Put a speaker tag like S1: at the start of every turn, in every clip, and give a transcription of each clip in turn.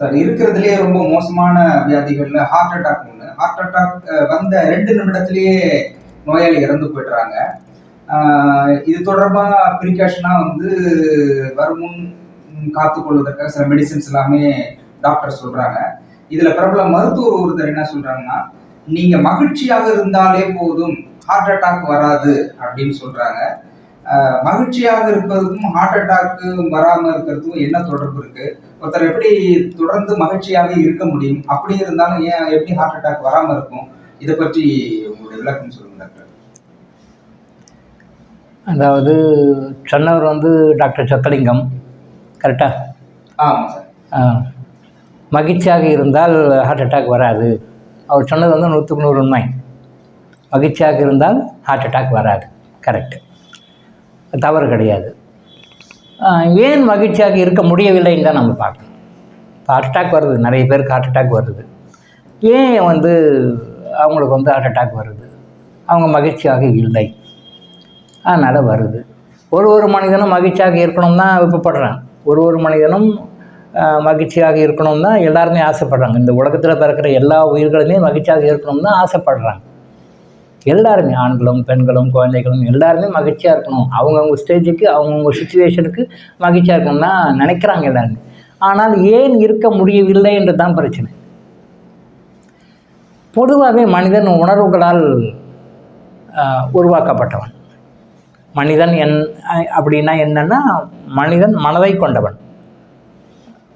S1: Sir இருக்கிறதுலயே ரொம்ப மோசமான வியாதிகள்ல ஹார்ட் அட்டாக் ஒன்று ஹார்ட் அட்டாக் வந்த ரெண்டு நிமிடத்திலேயே நோயாளி இறந்து போயிடுறாங்க. இது தொடர்பாக ப்ரிகாஷனா வந்து வருமுன் காத்துக்கொள்வதற்காக சில மெடிசின்ஸ் எல்லாமே டாக்டர் சொல்றாங்க. இதுல பிரபல மருத்துவர் ஒருத்தர் என்ன சொல்றாங்கன்னா நீங்க மகிழ்ச்சியாக இருந்தாலே போதும் ஹார்ட் அட்டாக் வராது அப்படின்னு சொல்றாங்க. மகிழ்ச்சியாக இருப்பதுக்கும் ஹார்ட் அட்டாக்கு வராம இருக்கிறதுக்கும் என்ன தொடர்பு இருக்கு? ஒருத்தர் எப்படி தொடர்ந்து மகிழ்ச்சியாக இருக்க முடியும்? அப்படி இருந்தாலும் ஏன் எப்படி ஹார்ட் அட்டாக் வராம இருக்கும்? இதை பற்றி உங்களுடைய விளக்கம் சொல்லுங்க டாக்டர்.
S2: அதாவது சொன்னவர் வந்து டாக்டர் சொக்கலிங்கம் கரெக்டாக
S1: ஆமா சார்
S2: மகிழ்ச்சியாக இருந்தால் ஹார்ட் அட்டாக் வராது. அவர் சொன்னது வந்து நூற்றுக்கு நூறு உண்மை. மகிழ்ச்சியாக இருந்தால் ஹார்ட் அட்டாக் வராது. கரெக்ட் தவறு கிடையாது. ஏன் மகிழ்ச்சியாக இருக்க முடியவில்லைன்னு தான் நம்ம பார்க்கணும். ஹார்ட் அட்டாக் வருது நிறைய பேருக்கு ஹார்ட் அட்டாக் வருது. ஏன் வந்து அவங்களுக்கு வந்து ஹார்ட் அட்டாக் வருது? அவங்க மகிழ்ச்சியாக இல்லை. அதனால் வருது. ஒரு ஒரு மனிதனும் மகிழ்ச்சியாக இருக்கணும் தான் விருப்பப்படுறான் ஒரு ஒரு மனிதனும் மகிழ்ச்சியாக இருக்கணும் தான் எல்லாருமே ஆசைப்படுறாங்க. இந்த உலகத்தில் பிறக்கிற எல்லா உயிர்களுமே மகிழ்ச்சியாக இருக்கணும் தான் ஆசைப்படுறாங்க. எல்லாருமே ஆண்களும் பெண்களும் குழந்தைகளும் எல்லாருமே மகிழ்ச்சியாக இருக்கணும். அவங்கவுங்க ஸ்டேஜுக்கு அவங்கவுங்க சுச்சுவேஷனுக்கு மகிழ்ச்சியாக இருக்கணும்னா நினைக்கிறாங்க எல்லாருமே. ஆனால் ஏன் இருக்க முடியவில்லை என்று தான் பிரச்சனை. பொதுவாகவே மனிதன் உணர்வுகளால் உருவாக்கப்பட்டவன். மனிதன் என் அப்படின்னா என்னென்னா மனிதன் மனதை கொண்டவன்.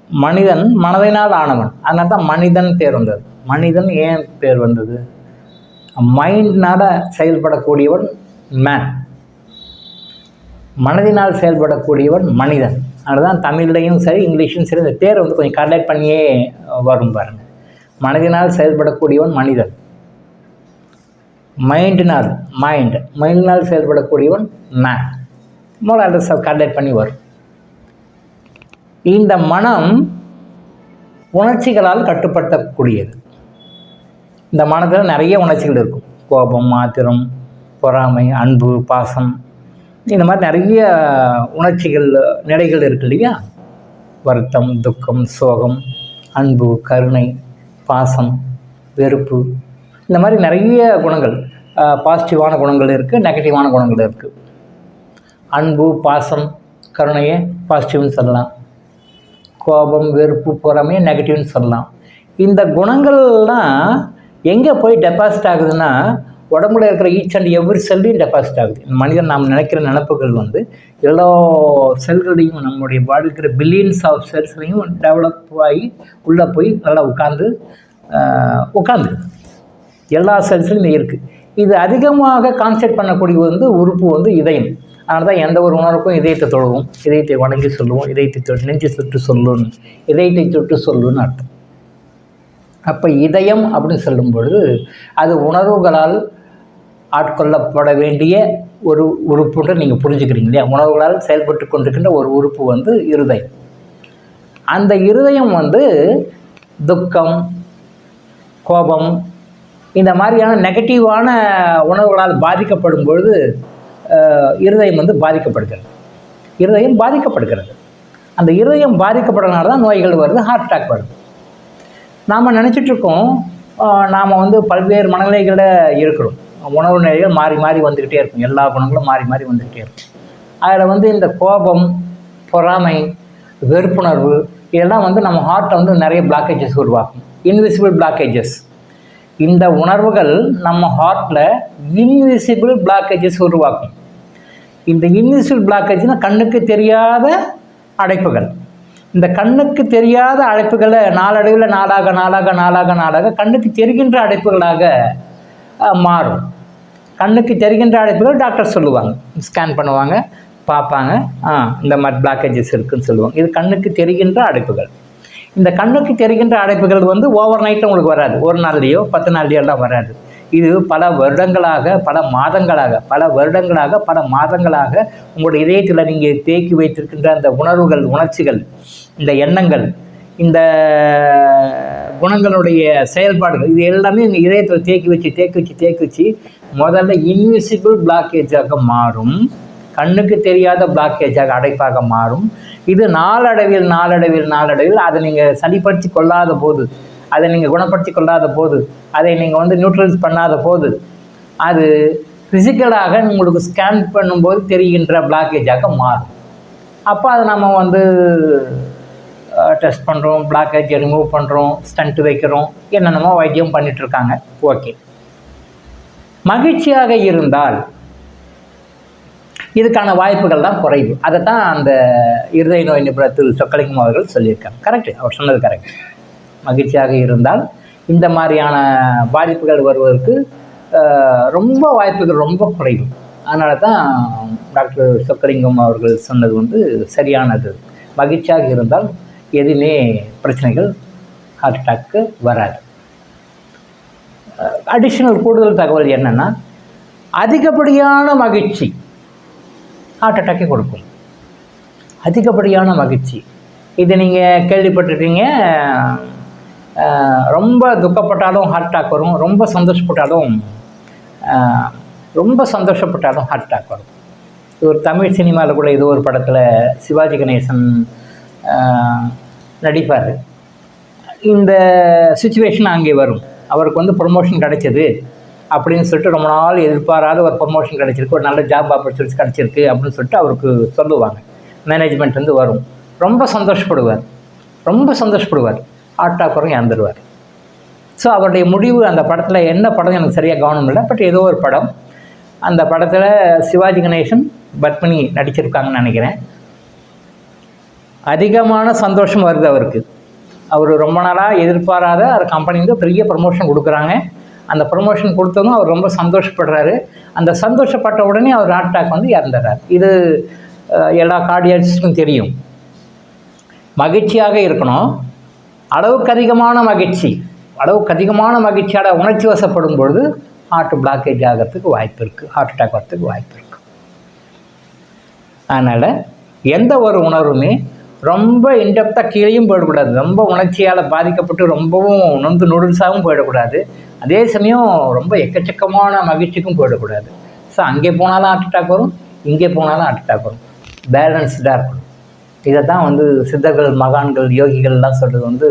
S2: மனிதன் மனதினால் ஆனவன். அதனால தான் மனிதன் பேர் வந்தது. மனிதன் ஏன் பேர் வந்தது? மைண்டினால் செயல்படக்கூடியவன் மேன் மனதினால் செயல்படக்கூடியவன் மனிதன். அதுதான் தமிழ்லையும் சரி இங்கிலீஷும் சரி இந்த பேரை வந்து கொஞ்சம் கலெக்ட் பண்ணியே வரும் பாருங்கள் மனதினால் செயல்படக்கூடியவன் மனிதன். மைண்டினால் மைண்ட் மைண்டினால் செயல்படக்கூடியவன் மேன் மூல அட்ரஸ் கலெக்ட் பண்ணி வரும். இந்த மனம் உணர்ச்சிகளால் கட்டுப்படுத்தக்கூடியது. இந்த மனதில் நிறைய உணர்ச்சிகள் இருக்கும். கோபம் ஆத்திரம் பொறாமை அன்பு பாசம் இந்த மாதிரி நிறைய உணர்ச்சிகள் நிலைகள் இருக்கு இல்லையா? வருத்தம் துக்கம் சோகம் அன்பு கருணை பாசம் வெறுப்பு இந்த மாதிரி நிறைய குணங்கள் பாசிட்டிவான குணங்கள் இருக்குது நெகட்டிவான குணங்கள் இருக்குது அன்பு பாசம் கருணையை பாசிட்டிவ்னு சொல்லலாம். கோபம் வெறுப்பு பொறாமையை நெகட்டிவ்னு சொல்லலாம். இந்த குணங்கள்லாம் எங்கே போய் டெபாசிட் ஆகுதுன்னா உடம்புல இருக்கிற ஈச் அண்ட் எவ்ரி செல்லையும் டெபாசிட் ஆகுது. இந்த மனிதன் நாம் நினைக்கிற நினப்புகள் வந்து எல்லா செல்களையும் நம்முடைய பாடி இருக்கிற பில்லியன்ஸ் ஆஃப் செல்ஸ்லையும் டெவலப் ஆகி உள்ளே போய் நல்லா உட்காந்து உட்காந்து எல்லா செல்ஸ்லையும் இருக்குது இது அதிகமாக கான்சென்ட் பண்ணக்கூடிய வந்து உறுப்பு வந்து இதயம். அதனால தான் எந்த ஒரு உணர்வுக்கும் இதயத்தை தொழுவோம் இதயத்தை வணங்கி சொல்லுவோம். இதயத்தை நெஞ்சு சுட்டு சொல்லுன்னு. இதயத்தை சுட்டு சொல்லுன்னு அர்த்தம். அப்போ இதயம் அப்படின்னு சொல்லும் பொழுது அது உணர்வுகளால் ஆட்கொள்ளப்பட வேண்டிய ஒரு உறுப்புன்ற நீங்கள் புரிஞ்சுக்கிறீங்க இல்லையா? உணர்வுகளால் செயல்பட்டு கொண்டிருக்கின்ற ஒரு உறுப்பு வந்து இருதயம். அந்த இருதயம் வந்து துக்கம் கோபம் இந்த மாதிரியான நெகட்டிவான உணர்வுகளால் பாதிக்கப்படும் பொழுது இருதயம் வந்து பாதிக்கப்படுகிறது. இருதயம் பாதிக்கப்படுகிறது. அந்த இருதயம் பாதிக்கப்படுறதுனால தான் நோய்கள் வருது ஹார்ட் அட்டாக் வருது. நாம் நினச்சிட்ருக்கோம் நாம் வந்து பல்வேறு மனநிலைகளில் இருக்கிறோம். உணவு நிலைகள் மாறி மாறி வந்துக்கிட்டே இருக்கும். எல்லா குணங்களும் மாறி மாறி வந்துக்கிட்டே இருக்கும். அதில் வந்து இந்த கோபம் பொறாமை வெறுப்புணர்வு இதெல்லாம் வந்து நம்ம ஹார்ட்டை வந்து நிறைய பிளாக்கேஜஸ் உருவாக்கும். இன்விசிபிள் பிளாக்கேஜஸ் இந்த உணர்வுகள் நம்ம ஹார்ட்டில் இன்விசிபிள் பிளாக்கேஜஸ் உருவாக்கும். இந்த இன்விசிபிள் பிளாக்கேஜ்னால் கண்ணுக்கு தெரியாத அடைப்புகள். இந்த கண்ணுக்கு தெரியாத அழைப்புகளை நாளடைவில் நாளாக நாளாக நாளாக நாளாக கண்ணுக்கு தெரிகின்ற அடைப்புகளாக மாறும். கண்ணுக்கு தெரிகின்ற அழைப்புகள் டாக்டர் சொல்லுவாங்க. ஸ்கேன் பண்ணுவாங்க பார்ப்பாங்க. ஆ இந்த மாதிரி பிளாக்கேஜஸ் இருக்குன்னு சொல்லுவாங்க. இது கண்ணுக்கு தெரிகின்ற அடைப்புகள் இந்த கண்ணுக்கு தெரிகின்ற அடைப்புகள் வந்து ஓவர் நைட்டும் உங்களுக்கு வராது. ஒரு நாள்லேயோ பத்து நாள்லையோ எல்லாம் வராது. இது பல வருடங்களாக பல மாதங்களாக பல வருடங்களாக பல மாதங்களாக உங்களுடைய இதயத்தில் நீங்கள் தேக்கி வைத்திருக்கின்ற அந்த உணர்வுகள் உணர்ச்சிகள் இந்த எண்ணங்கள் இந்த குணங்களுடைய செயல்பாடுகள் இது எல்லாமே உங்கள் இதயத்தில் தேக்கி வச்சு தேக்கி வச்சு தேக்கி வச்சு முதல்ல இன்விசிபிள் பிளாக்கேஜாக மாறும். கண்ணுக்கு தெரியாத பிளாக்கேஜாக அடைப்பாக மாறும். இது நாளடைவில் நாளடைவில் நாளடைவில் அதை நீங்கள் சரிப்படுத்தி கொள்ளாத போது அதை நீங்கள் குணப்படுத்தி கொள்ளாத போது அதை நீங்கள் வந்து நியூட்ரலைஸ் பண்ணாத போது அது ஃபிசிக்கலாக உங்களுக்கு ஸ்கேன் பண்ணும்போது தெரிகின்ற பிளாக்கேஜாக மாறும். அப்போ அதை நம்ம வந்து டெஸ்ட் பண்ணுறோம் பிளாக்கேஜை ரிமூவ் பண்ணுறோம் ஸ்டண்ட் வைக்கிறோம் என்னென்னமோ வைத்தியம் பண்ணிகிட்ருக்காங்க ஓகே மகிழ்ச்சியாக இருந்தால் இதுக்கான வாய்ப்புகள் தான் குறைவு. அதை தான் அந்த இருதய நோய் நிபுணத்தில் சொக்கலிங்கம் அவர்கள் சொல்லியிருக்காங்க கரெக்டு அவர் சொன்னது கரெக்ட் மகிழ்ச்சியாக இருந்தால் இந்த மாதிரியான பாதிப்புகள் வருவதற்கு ரொம்ப வாய்ப்புகள் ரொம்ப குறைவு. அதனால தான் டாக்டர் சொக்கலிங்கம் அவர்கள் சொன்னது வந்து சரியானது. மகிழ்ச்சியாக இருந்தால் எதுவுமே பிரச்சனைகள் ஹார்ட் அட்டாக்கு வராது. அடிஷ்னல் கூடுதல் தகவல் என்னென்னா அதிகப்படியான மகிழ்ச்சி ஹார்ட் அட்டாக்கை கொடுக்கும். அதிகப்படியான மகிழ்ச்சி. இதை நீங்கள் கேள்விப்பட்டிருக்கீங்க ரொம்ப துக்கப்பட்டாலும் ஹார்ட் அட்டாக் வரும். ரொம்ப சந்தோஷப்பட்டாலும் ரொம்ப சந்தோஷப்பட்டாலும் ஹார்ட் அட்டாக் வரும். இது ஒரு தமிழ் சினிமாவில் கூட ஏதோ ஒரு படத்தில் சிவாஜி கணேசன் நடிப்பார். இந்த சுச்சுவேஷன் அங்கே வரும். அவருக்கு வந்து ப்ரொமோஷன் கிடைச்சது அப்படின்னு சொல்லிட்டு ரொம்ப நாள் எதிர்பாராத ஒரு ப்ரொமோஷன் கிடச்சிருக்கு. ஒரு நல்ல ஜாப் ஆப்பர்ச்சுனிட்டிஸ் கிடச்சிருக்கு அப்படின்னு சொல்லிட்டு அவருக்கு சொல்லுவாங்க. மேனேஜ்மெண்ட் வந்து வரும். ரொம்ப சந்தோஷப்படுவார். ரொம்ப சந்தோஷப்படுவார். ஹார்ட் அட்டாக் இறந்துடுவார் ஸோ அவருடைய முடிவு அந்த படத்தில் என்ன படம் எனக்கு சரியாக கவனம் இல்லை. பட் ஏதோ ஒரு படம். அந்த படத்தில் சிவாஜி கணேசன் பத்மினி நடிச்சிருக்காங்கன்னு நினைக்கிறேன். அதிகமான சந்தோஷம் வருது அவருக்கு. அவர் ரொம்ப நாளாக எதிர்பாராத அவர் கம்பெனி வந்து பெரிய ப்ரமோஷன் கொடுக்குறாங்க. அந்த ப்ரமோஷன் கொடுத்ததும் அவர் ரொம்ப சந்தோஷப்படுறாரு. அந்த சந்தோஷப்பட்ட உடனே அவர் ஹார்ட் அட்டாக் வந்து இறந்துடுறார். இது எல்லா கார்டியாலஜிஸ்டுக்கும் தெரியும். மகிழ்ச்சியாக இருக்கணும். அளவுக்கு அதிகமான மகிழ்ச்சி. அளவுக்கு அதிகமான மகிழ்ச்சியோட உணர்ச்சி வசப்படும் பொழுது ஹார்ட் பிளாக்கேஜ் ஆகிறதுக்கு வாய்ப்பு இருக்குது ஹார்ட் அட்டாக் வரத்துக்கு வாய்ப்பு இருக்குது அதனால் எந்த ஒரு உணர்வுமே ரொம்ப இன்டெப்த்தாக கீழேயும் போயிடக்கூடாது. ரொம்ப உணர்ச்சியால் பாதிக்கப்பட்டு ரொம்பவும் நொந்து நூடுல்ஸாகவும் போயிடக்கூடாது. அதே சமயம் ரொம்ப எக்கச்சக்கமான மகிழ்ச்சிக்கும் போயிடக்கூடாது. ஸோ அங்கே போனாலும் ஹார்ட் அட்டாக் வரும் இங்கே போனாலும் ஹார்ட் அட்டாக் வரும். பேலன்ஸ்டாக இருக்கணும். இதை தான் வந்து சித்தர்கள் மகான்கள் யோகிகள்லாம் சொல்கிறது வந்து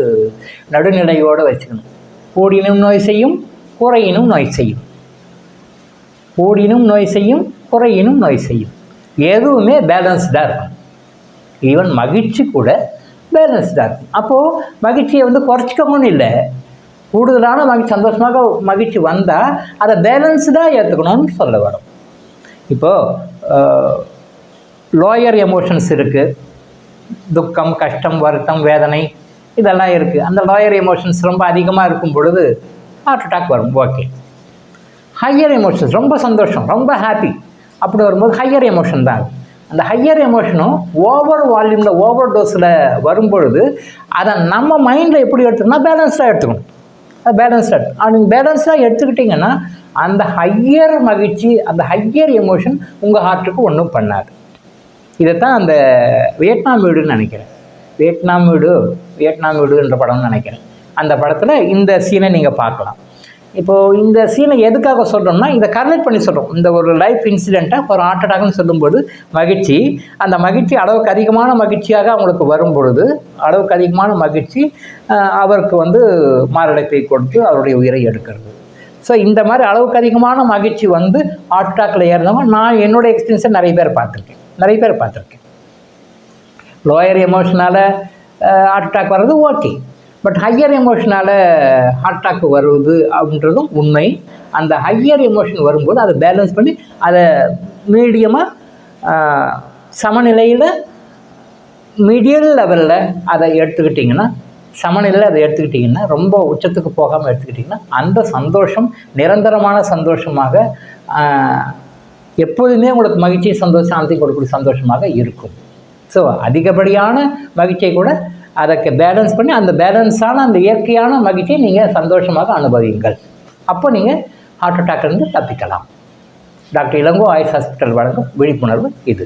S2: நடுநிலையோடு வச்சுக்கணும். கூடினும் நோய் செய்யும் குறையினும் நோய் செய்யும். கூடினும் நோய் செய்யும் குறையினும் நோய் செய்யும். எதுவுமே பேலன்ஸ்டாக இருக்கும் ஈவன் மகிழ்ச்சி கூட பேலன்ஸ்டாக இருக்கும் அப்போது மகிழ்ச்சியை வந்து குறைச்சிக்கணும்னு இல்லை. கூடுதலான மகிழ்ச்சி சந்தோஷமாக மகிழ்ச்சி வந்தால் அதை பேலன்ஸ்டாக ஏற்றுக்கணும்னு சொல்ல வரும். இப்போது லோயர் எமோஷன்ஸ் இருக்குது துக்கம் கஷ்டம் வருத்தம் வேதனை இதெல்லாம் இருக்குது அந்த லோயர் எமோஷன்ஸ் ரொம்ப அதிகமாக இருக்கும் பொழுது ஹார்ட் அட்டாக் வரும். ஓகே ஹையர் எமோஷன்ஸ் ரொம்ப சந்தோஷம் ரொம்ப ஹாப்பி அப்படி வரும்போது ஹையர் எமோஷன் தான் அந்த ஹையர் எமோஷனும் ஓவர் வால்யூமில் ஓவர் டோஸில் வரும்பொழுது அதை நம்ம மைண்டில் எப்படி எடுத்துக்கணும் பேலன்ஸ்டாக எடுத்துக்கணும். அது பேலன்ஸ்டாக அது நீங்கள் பேலன்ஸ்டாக எடுத்துக்கிட்டிங்கன்னா அந்த ஹையர் மகிழ்ச்சி அந்த ஹையர் எமோஷன் உங்கள் ஹார்ட்டுக்கு ஒன்றும் பண்ணாது. இதைத்தான் அந்த வியட்நாம் வீடுன்னு நினைக்கிறேன். வியட்நாம் வீடு வியட்நாம் வீடுன்ற படம்னு நினைக்கிறேன். அந்த படத்தில் இந்த சீனை நீங்கள் பார்க்கலாம். இப்போது இந்த சீனை எதுக்காக சொல்கிறோம்னா இதை கரெக்ட் பண்ணி சொல்கிறோம் இந்த ஒரு லைஃப் இன்சிடெண்ட்டாக ஒரு ஹார்ட் அட்டாக்னு சொல்லும்போது மகிழ்ச்சி. அந்த மகிழ்ச்சி அளவுக்கு அதிகமான மகிழ்ச்சியாக அவங்களுக்கு வரும் பொழுது அளவுக்கு அதிகமான மகிழ்ச்சி அவருக்கு வந்து மாரடைப்பை கொடுத்து அவருடைய உயிரை எடுக்கிறது. ஸோ இந்த மாதிரி அளவுக்கு அதிகமான மகிழ்ச்சி வந்து ஹார்ட் அட்டாக்கில் ஏறினவங்க நான் என்னோடய எக்ஸ்பீரியன்ஸை நிறைய பேர் பார்த்துருக்கேன். நிறைய பேர் பார்த்துருக்கேன். லோயர் எமோஷனால் ஹார்ட் அட்டாக் வர்றது ஓகே பட் ஹையர் எமோஷனால் ஹார்ட் அட்டாக் வருவது அப்படின்றதும் உண்மை. அந்த ஹையர் எமோஷன் வரும்போது அதை பேலன்ஸ் பண்ணி அதை மீடியமாக சமநிலையில் மீடியல் லெவலில் அதை எடுத்துக்கிட்டிங்கன்னா சமநிலையில் அதை எடுத்துக்கிட்டிங்கன்னா ரொம்ப உச்சத்துக்கு போகாமல் எடுத்துக்கிட்டிங்கன்னா அந்த சந்தோஷம் நிரந்தரமான சந்தோஷமாக எப்போதுமே உங்களுக்கு மகிழ்ச்சி சந்தோஷம் சாந்தி கொடுக்கக்கூடிய சந்தோஷமாக இருக்கும். ஸோ அதிகப்படியான மகிழ்ச்சியை கூட அதற்கு பேலன்ஸ் பண்ணி அந்த பேலன்ஸான அந்த இயற்கையான மகிழ்ச்சியை நீங்கள் சந்தோஷமாக அனுபவியுங்கள். அப்போ நீங்கள் ஹார்ட் அட்டாக்லேருந்து தப்பிக்கலாம். டாக்டர் இளங்கோ ஆயுஷ் ஹாஸ்பிட்டல் வழங்கும் விழிப்புணர்வு இது.